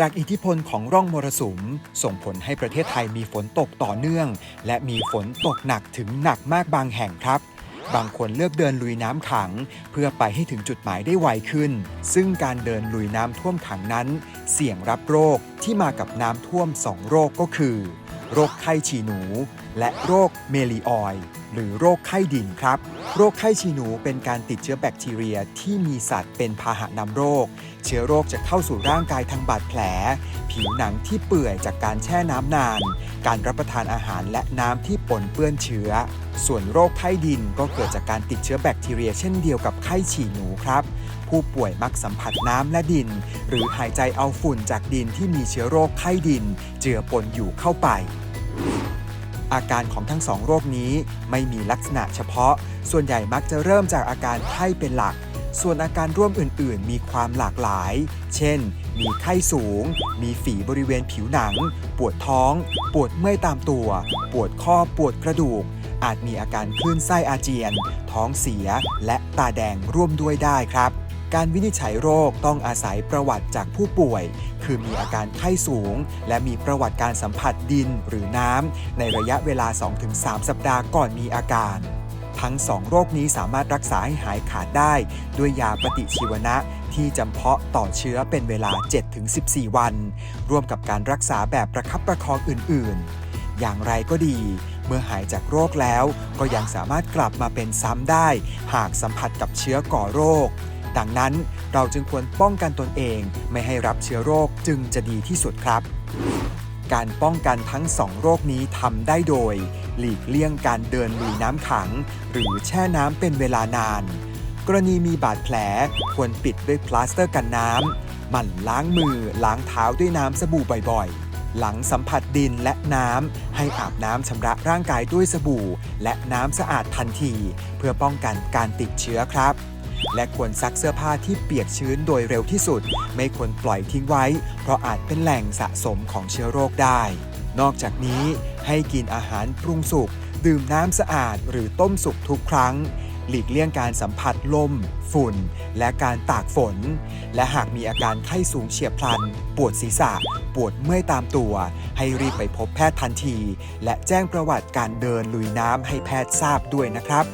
จากอิทธิพลของร่องมรสุม ส่งผลให้ประเทศไทยมีฝนตกต่อเนื่อง และมีฝนตกหนักถึงหนักมากบางแห่งครับ บางคนเลือกเดินลุยน้ำขัง เพื่อไปให้ถึงจุดหมายได้ไวขึ้น ซึ่งการเดินลุยน้ำท่วมขังนั้น เสี่ยงรับโรคที่มากับน้ำท่วม2โรคก็คือ โรคไข้ฉี่หนู และโรคเมลีออย หรือโรคไข้ดินครับ โรคไข้ฉีหนูเป็นการติดเชื้อแบคทีเรียที่มีสัตว์เป็นพาหะนำโรค เชื้อโรคจะเข้าสู่ร่างกายทางบาดแผล ผิวหนังที่เปื่อยจากการแช่น้ำนาน การรับประทานอาหารและน้ำที่ปนเปื้อนเชื้อ ส่วนโรคไข้ดินก็เกิดจากการติดเชื้อแบคทีเรีย เช่นเดียวกับไข้ฉี่หนูครับผู้ป่วยมักสัมผัสน้ำและดิน หรือหายใจเอาฝุ่นจากดินที่มีเชื้อโรคไข้ดิน เจือปนอยู่เข้าไป อาการของทั้งสองโรคนี้ไม่มีลักษณะเฉพาะ ส่วนใหญ่มักจะเริ่มจากอาการไข้เป็นหลัก ส่วนอาการร่วมอื่น ๆ มีความหลากหลาย เช่น มีไข้สูง มีฝีบริเวณผิวหนัง ปวดท้อง ปวดเมื่อยตามตัว ปวดข้อ ปวดกระดูก อาจมีอาการคลื่นไส้อาเจียน ท้องเสีย และตาแดงร่วมด้วยได้ครับ การวินิจฉัยโรคต้องอาศัยประวัติจากผู้ป่วย คือมีอาการไข้สูง และมีประวัติการสัมผัสดินหรือน้ำในระยะเวลา 2-3 สัปดาห์ก่อนมีอาการทั้งสองโรคนี้สามารถรักษาให้หายขาดได้ ด้วยยาปฏิชีวนะที่จำเพาะต่อเชื้อเป็นเวลา 7-14 วัน ร่วมกับการรักษาแบบประคับประคองอื่น ๆ อย่างไรก็ดี เมื่อหายจากโรคแล้ว ก็ยังสามารถกลับมาเป็นซ้ำได้ หากสัมผัสกับเชื้อก่อโรค ดังนั้น เราจึงควรป้องกันตนเอง ไม่ให้รับเชื้อโรคจึงจะดีที่สุดครับ การป้องกันทั้ง2โรคนี้ทำได้โดย หลีกเลี่ยงการเดินลุยน้ำขัง หรือแช่น้ำเป็นเวลานาน กรณีมีบาดแผลควรปิดด้วยพลาสเตอร์กันน้ำหมั่นล้างมือล้างเท้าด้วยน้ำสบู่บ่อยๆหลังสัมผัสดินและน้ำ ให้อาบน้ำชำระร่างกายด้วยสบู่ และน้ำสะอาดทันที เพื่อป้องกันการติดเชื้อครับ และควรซักเสื้อผ้าที่เปียกชื้นโดยเร็วที่สุด ไม่ควรปล่อยทิ้งไว้ เพราะอาจเป็นแหล่งสะสมของเชื้อโรคได้ นอกจากนี้ให้กินอาหารปรุงสุก ดื่มน้ำสะอาดหรือต้มสุกทุกครั้ง หลีกเลี่ยงการสัมผัสลม ฝุ่น และการตากฝน และหากมีอาการไข้สูงเฉียบพลัน ปวดศีรษะ ปวดเมื่อยตามตัว ให้รีบไปพบแพทย์ทันที และแจ้งประวัติการเดินลุยน้ำให้แพทย์ทราบด้วยนะครับ